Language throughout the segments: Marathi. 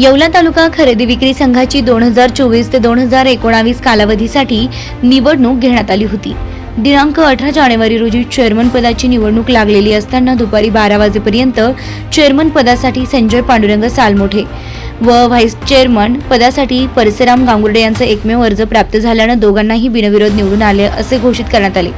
येवला तालुका खरेदी विक्री संघाची दोन हजार चोवीस ते दोन हजार एकोणावीस कालावधीसाठी निवडणूक घेण्यात आली होती. दिनांक अठरा जानेवारी रोजी चेअरमन पदाची निवडणूक लागलेली असताना दुपारी बारा वाजेपर्यंत चेअरमन पदासाठी संजय पांडुरंग सालमोठे व व्हाईस चेअरमन पदासाठी परसराम गांगुर्डे यांचा एकमेव अर्ज प्राप्त झाल्यानं दोघांनाही बिनविरोध निवडून आले असे घोषित करण्यात आले.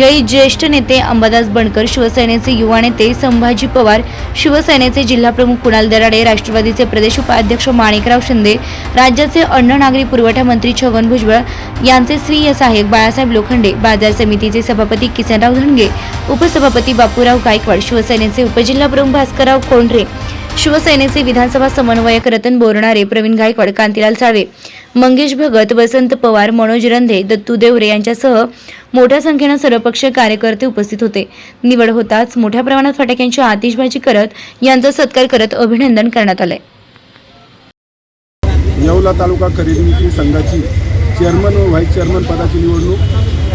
यावेळी ज्येष्ठ नेते अंबादास बनकर शिवसेनेचे युवा नेते संभाजी पवार शिवसेनेचे जिल्हाप्रमुख कुणाल दराडे राष्ट्रवादीचे प्रदेश उपाध्यक्ष माणिकराव शिंदे राज्याचे अन्न नागरी पुरवठा मंत्री छगन भुजबळ यांचे स्वीय सहाय्यक बाळासाहेब लोखंडे बाजार समितीचे सभापती किसनराव धनगे उपसभापती बापूराव गायकवाड शिवसेनेचे उपजिल्हाप्रमुख भास्करराव कोंढरे शिवसेनेचे विधानसभा समन्वयक रतन बोरणारे प्रवीण गायकवाड कांतीलाल सावे मंगेश भगत वसंत पवार मनोज रंधे दत्तू देवरे यांच्यासह मोठ्या संख्येनं सर्वपक्षीय कार्यकर्ते उपस्थित होते. निवड होताच मोठ्या प्रमाणात फटाक्यांची आतिषबाजी करत यांचा सत्कार करत अभिनंदन करण्यात आलंय. येवला तालुका खरेदी विक्री संघाची चेअरमन व व्हाईस चेअरमन पदाची निवडणूक.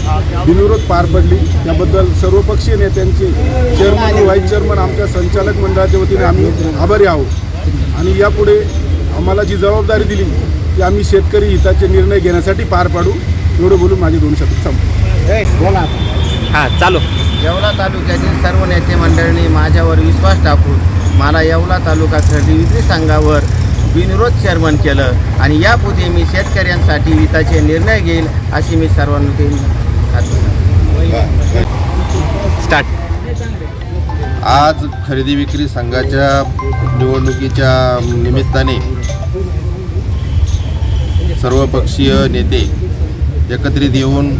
बिनविरोध पार पडली. त्याबद्दल सर्वपक्षीय नेत्यांचे चेअरमन व्हाईस चेअरमन आमच्या संचालक मंडळाच्या वतीने आम्ही आभारी आहोत. आणि यापुढे आम्हाला जी जबाबदारी दिली ती आम्ही शेतकरी हिताचे निर्णय घेण्यासाठी पार पाडू. एवढं बोलून माझे दोन शब्द संपतो हां चालू. येवला तालुक्यातील सर्व नेते मंडळींनी माझ्यावर विश्वास टाकून मला येवला तालुका खरेदी विक्री संघावर बिनविरोध चेअरमन केलं. आणि यापुढे मी शेतकऱ्यांसाठी हिताचे निर्णय घेईल अशी मी सर्वांना स्टार्ट. आज खरेदी विक्री संघाच्या निवडणुकीच्या निमित्ताने सर्वपक्षीय नेते एकत्रित येऊन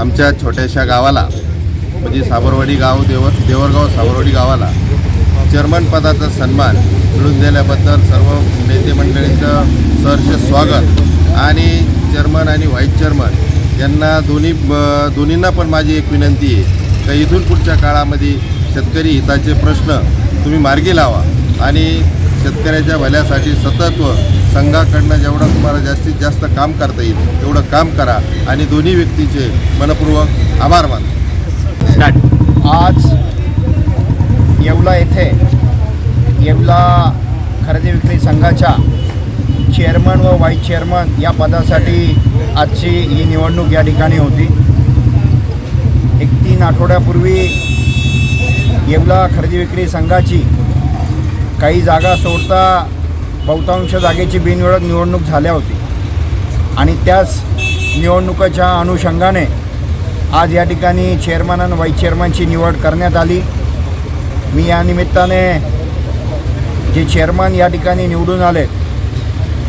आमच्या छोट्याशा गावाला म्हणजे साबरवाडी गाव देवर देवरगाव साबरवाडी गावाला चेअरमन पदाचा सन्मान मिळून दिल्याबद्दल सर्व नेते मंडळींचं सहर्ष स्वागत. आणि चेअरमन आणि व्हाईस चेअरमन यांना दोन्ही ब- दोन्हींना पण माझी एक विनंती आहे का इथून पुढच्या काळामध्ये शेतकरी हिताचे प्रश्न तुम्ही मार्गी लावा आणि शेतकऱ्याच्या भल्यासाठी सतत व संघाकडनं जेवढं तुम्हाला जास्तीत जास्त काम करता येईल तेवढं काम करा आणि दोन्ही व्यक्तीचे मनपूर्वक आभार मानतो स्टार्ट. आज येवला येथे येवला खरेदी विक्री संघाच्या चेअरमन व व्हाईस चेअरमन या पदासाठी आजची ही निवडणूक या ठिकाणी होती. एक तीन आठवड्यापूर्वी येवला खरेदी विक्री संघाची काही जागा सोडता बहुतांश जागेची बिनविरोध निवडणूक झाल्या होती. आणि त्याच निवडणुकीच्या अनुषंगाने आज या ठिकाणी चेअरमन आणि व्हाईस चेअरमनची निवड करण्यात आली. मी या निमित्ताने जे चेअरमन या ठिकाणी निवडून आले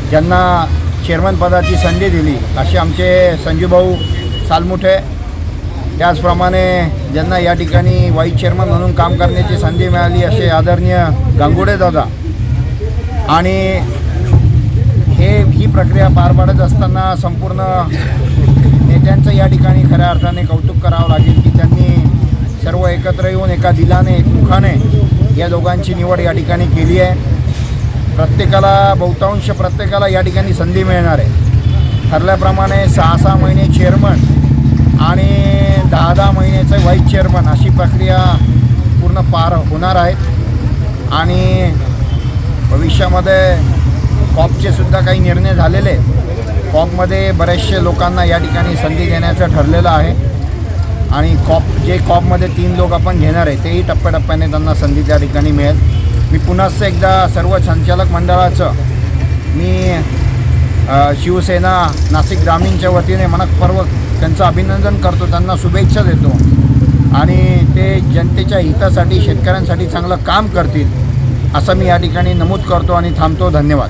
ज्यांना चेअरमनपदाची संधी दिली असे आमचे संजूभाऊ सालमुठे. त्याचप्रमाणे ज्यांना या ठिकाणी व्हाईस चेअरमन म्हणून काम करण्याची संधी मिळाली असे आदरणीय गांगुडे दादा. आणि हे ही प्रक्रिया पार पाडत असताना संपूर्ण नेत्यांचं या ठिकाणी खऱ्या अर्थाने कौतुक करावं लागेल की त्यांनी सर्व एकत्र येऊन एका दिलाने एक मुखाने या दोघांची निवड या ठिकाणी केली आहे. प्रत्येकाला बहुतांश प्रत्येकाला या ठिकाणी संधी मिळणार आहे. ठरल्याप्रमाणे सहा सहा महिने चेअरमन आणि दहा दहा महिन्याचं व्हाईस चेअरमन अशी प्रक्रिया पूर्ण पार होणार आहेत आणि भविष्यामध्ये कॉपचे सुद्धा काही निर्णय झालेले कॉपमध्ये बरेचसे लोकांना या ठिकाणी संधी देण्याचं ठरलेलं आहे. आणि कॉप जे कॉपमध्ये तीन लोक आपण घेणार आहे तेही टप्प्याटप्प्याने त्यांना संधी त्या ठिकाणी मिळेल. मी पुन्हा एकदा सर्व संचालक मंडळाचं मी शिवसेना नाशिक ग्रामीणच्या वतीने मनपूर्वक त्यांचं अभिनंदन करतो त्यांना शुभेच्छा देतो. आणि ते जनतेच्या हितासाठी शेतकऱ्यांसाठी चांगलं काम करतील असं मी या ठिकाणी नमूद करतो आणि थांबतो. धन्यवाद.